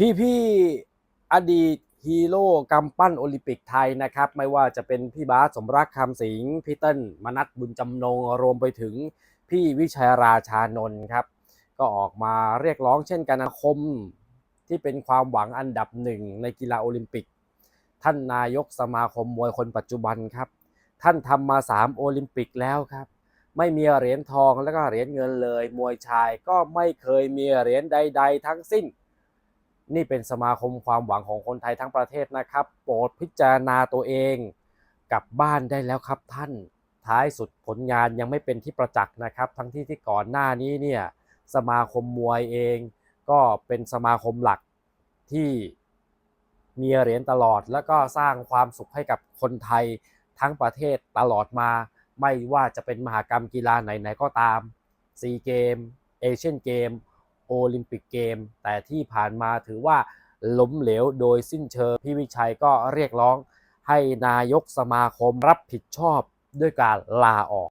พี่พี่อดีตฮีโร่กำปั้นโอลิมปิกไทยนะครับ ไม่ว่าจะเป็นพี่บาสสมรักคำสิงพี่เติ้ลมนัทบุญจำนงรวมไปถึงพี่วิชัยราชานนท์ครับ ก็ออกมาเรียกร้องเช่นกันนะคมที่เป็นความหวังอันดับหนึ่งในกีฬาโอลิมปิก ท่านนายกสมาคมมวยคนปัจจุบันครับ ท่านทำมา 3 โอลิมปิกแล้วครับ ไม่มีเหรียญทองแล้วก็เหรียญเงินเลย มวยชายก็ไม่เคยมีเหรียญใด ๆ ทั้งสิ้น นี่เป็นสมาคมความหวังของคนไทยทั้งประเทศนะครับ โปรดพิจารณาตัวเองกลับบ้านได้แล้วครับท่าน ท้ายสุดผลงานยังไม่เป็นที่ประจักษ์นะครับ ทั้งที่ที่ก่อนหน้านี้เนี่ยสมาคมมวยเอง ก็เป็นสมาคมหลักที่มีเหรียญตลอด แล้วก็สร้างความสุขให้กับคนไทยทั้งประเทศตลอดมา ไม่ว่าจะเป็นมหากรรมกีฬาไหนๆก็ตามซีเกมเอเชียนเกม โอลิมปิกเกม แต่ที่ผ่านมาถือว่าล้มเหลวโดยสิ้นเชิงพี่วิชัยก็เรียกร้องให้นายกสมาคมรับผิดชอบด้วยการลาออก